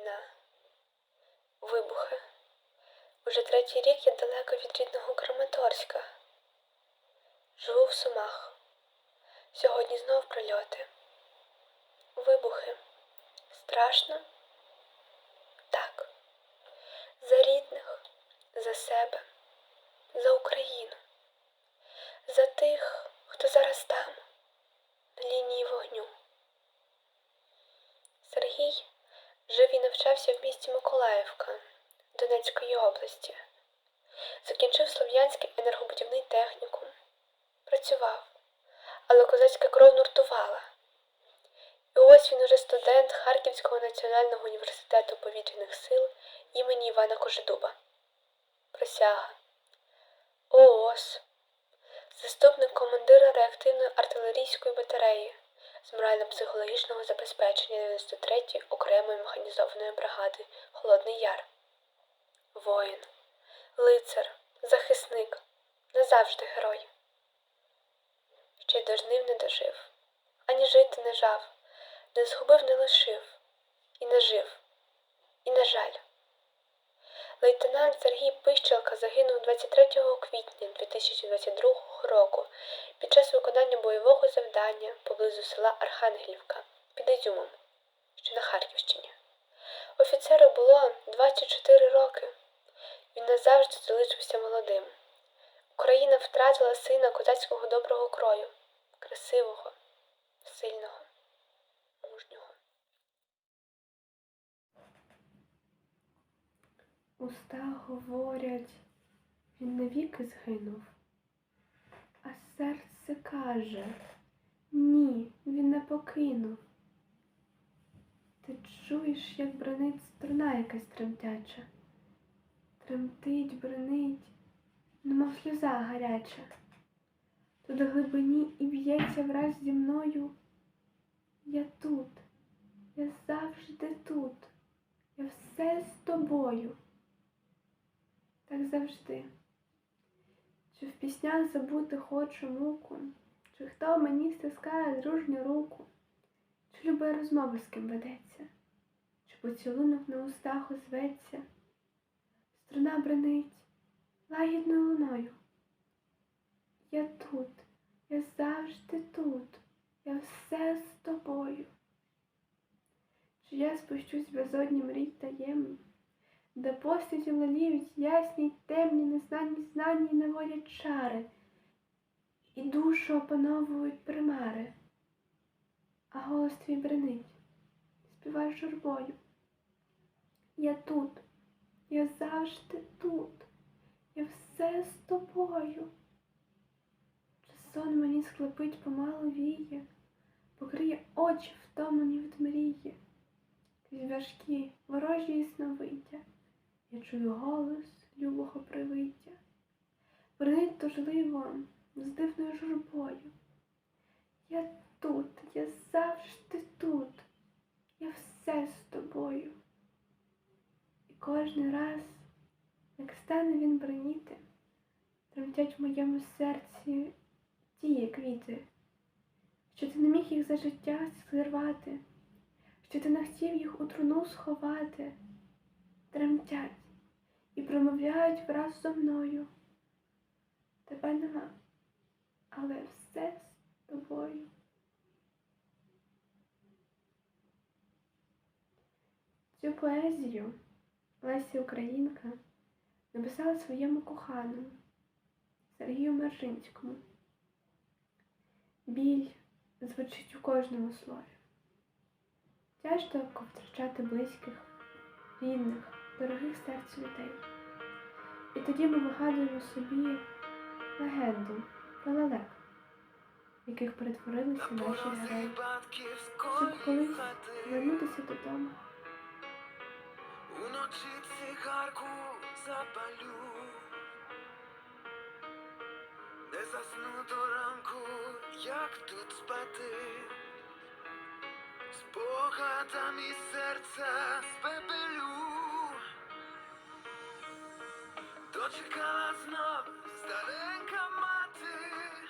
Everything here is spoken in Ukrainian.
Війна. Вибухи. Уже третій рік я далеко від рідного Краматорська. Живу в Сумах. Сьогодні знов прильоти. Вибухи. Страшно? Так. За рідних, за себе, за Україну, за тих, хто зараз там, на лінії вогню. Сергій навчався в місті Миколаївка Донецької області. Закінчив Слов'янський енергобудівний технікум. Працював, але козацька кров нуртувала. І ось він уже студент Харківського національного університету повітряних сил імені Івана Кожедуба. Присяга. ООС. Заступник командира реактивної артилерійської батареї з морально-психологічного забезпечення 93-ї окремої механізованої бригади Холодний Яр. Воїн, лицар, захисник, назавжди герой. Ще й до жнив не дожив, ані жити не жав, не згубив, не лишив, і не жив, і на жаль. Лейтенант Сергій Пищалка загинув 23 квітня 2022 року під час виконання бойового завдання поблизу села Архангелівка під Ізюмом, що на Харківщині. Офіцеру було 24 роки. Він назавжди залишився молодим. Україна втратила сина козацького доброго крою, красивого, сильного, Уста говорять, він навіки згинув, а серце каже, ні, він не покинув. Ти чуєш, як бренить струна якась тремтяча, тремтить, бренить, немов сльоза гаряча. Тут в глибині і б'ється враз зі мною. Я тут, я завжди тут, я все з тобою так завжди. Чи в піснях забути хочу муку, чи хто мені стискає дружню руку, чи люба розмова з ким ведеться, чи поцілунок на устах озветься, струна бренить лагідною луною. Я тут, я завжди тут, я все з тобою. Чи я спущусь безодні мрій таємні, де постаті леліють ясні темні, незнані знані й наводять чари, і душу опановують примари, а голос твій бренить, співай журбою. Я тут, я завжди тут, я все з тобою. Чи сон мені склепить помалу віє, покриє очі втомлені від мрії, крізь важкі ворожі сновиддя. Я чую голос любого привиття, Бринить тужливо з дивною журбою. Я тут, я завжди тут, я все з тобою. І кожен раз, як стане він бриніти, тремтять в моєму серці тії квіти, що ти не міг їх за життя зірвати, що ти не хотів їх у труну сховати тремтять і промовляють враз зо мною. Тебе нема, але все з тобою. Цю поезію Леся Українка написала своєму коханому Сергію Мержинському. Біль звучить у кожному слові. Тяжко втрачати близьких рідних, дорогих серцю людей. І тоді ми вигадуємо собі легенду про лелек, в яких перетворилися наші герої, щоб колись повернутися додому. Уночі цигарку запалю, не засну до ранку, як тут спати, спогадами серця спепелю, Дочекала знов старенька мати.